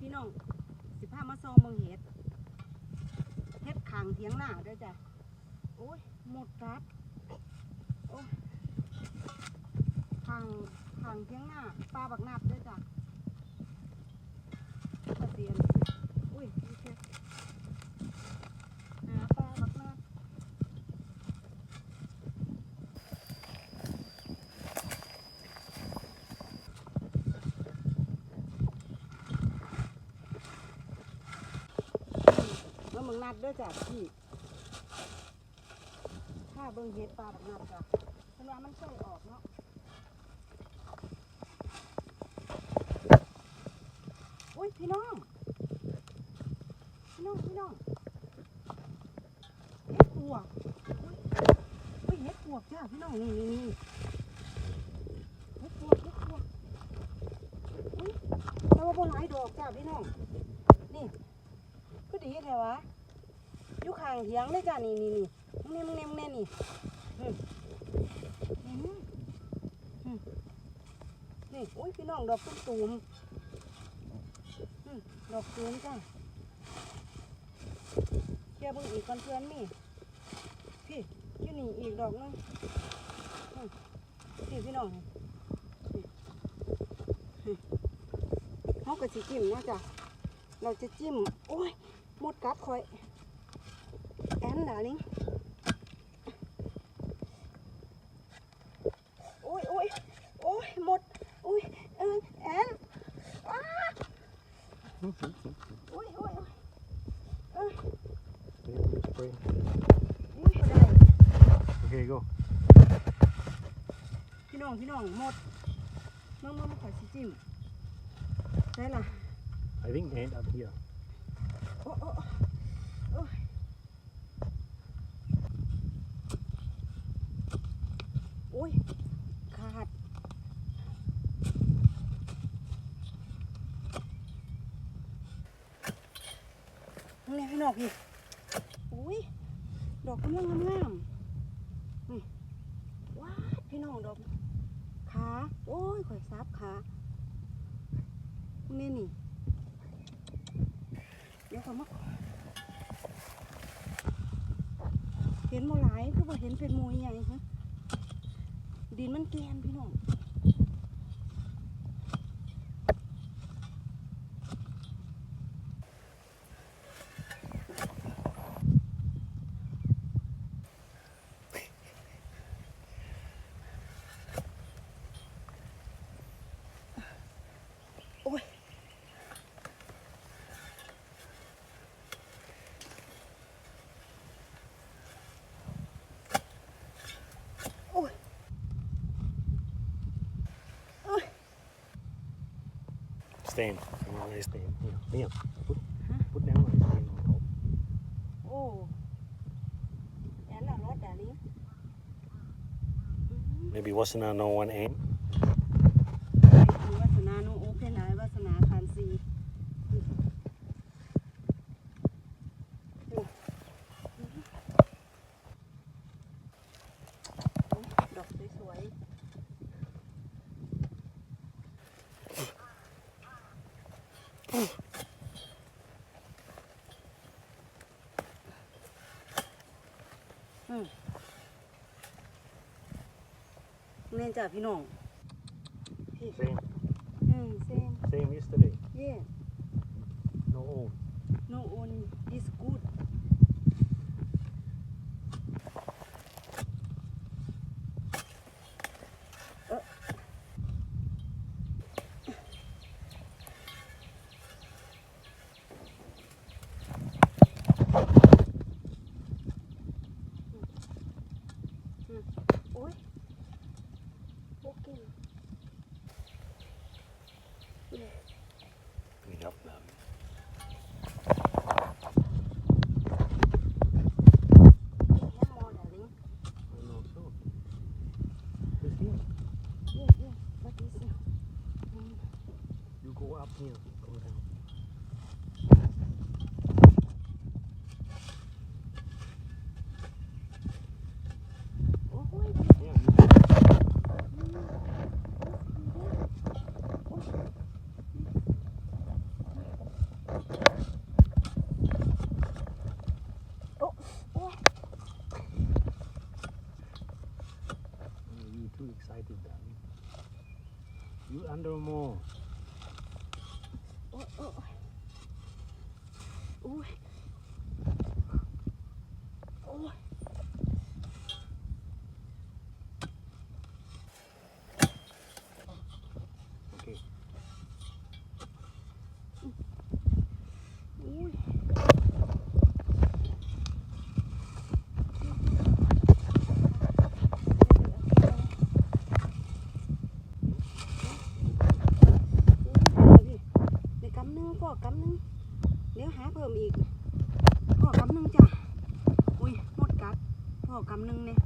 พี่น้องสิพามาซองเมืองเห็ดเห็ดขางเทียงหน้าด้วยจ้ะโอ้ยหมดครับโอ้ยขางขางเทียงหน้าปลาบักนัดเด้วยจ้ะเตียน อุ้ยโอเคหาปลาบักนัด แล้วมึง นัดด้วยจ้ะพี่ถ้าเบิ่งเห็ดปลาแบบนัดจ้ะเพราะว่ามันเคยออกเนาะอุ้ยพี่น้อง พี่น้อง พี่น้องเห็ดปวกอุ้ยอุ้ยเห็ดปวกจ้ะพี่น้องนี่นี่นี่เห็ดปวกเห็ดปวกอุ้ยแต่ว่าบนหลายดอกจ้ะพี่น้องนี่ก็ดีแท้วะ อยู่ข้างเถียงเลยจ้ะนี่นี่นี่มึงเนี่ยมึงเนี่ยมึงเนี่ยนี่อืมอืมอืมนี่อุ้ยพี่น้องดอกตุ้มตูมดอกตูมจ้ะเกี่ยวเบิ่งอีกก่อนเพื่อนนี่พี่อยู่นี่อีกดอกนึงพี่พี่น้องเขาก็สิจิ้มนะจ้ะเราจะจิ้ม โอ้ยมดกัดคอย แอนดาลิงโอ้ยโอ้ยโอ้ยหมดโอ้ยเออแอนอ้าโอ้ยโอ้ยโอ้ยเออ Spring. อุ้ยได้ Okay, go. พี่น้องพี่น้องหมดมึงมึงมาขอยสิจิ้มได้ล่ะ I think end up here. โอ้โ อ้ยขาดนี่พี่น้องพี่อุ้ยดอกกำลังงามว้าพี่น้องดอกขาโอ้ยข่อยซับขานี่นี่เดี๋ยวขามาเห็นโมหลายคือว่าเห็นเป็นโมยใหญ่ฮะ ดินมันแกนพี่น้อง stand. You know, I. Here, put, huh? put down stand on top. Oh. A lot, darling. Maybe wasn't there no one aim? ๆอืมเน่นจ้ะพี่น้อง Same. อืมเซม Same yesterday. yeah No own. no one is good go up here, go down. Oh, oh. excited, darling. You under more. โอ้ยโอ้ยโอ้ งพ่อกำนึงเดี๋ยวหาเพิ่มอีกพ่อกำนึงจ้ะอุ้ยหมดกัดพ่อกำนึงเนี่ย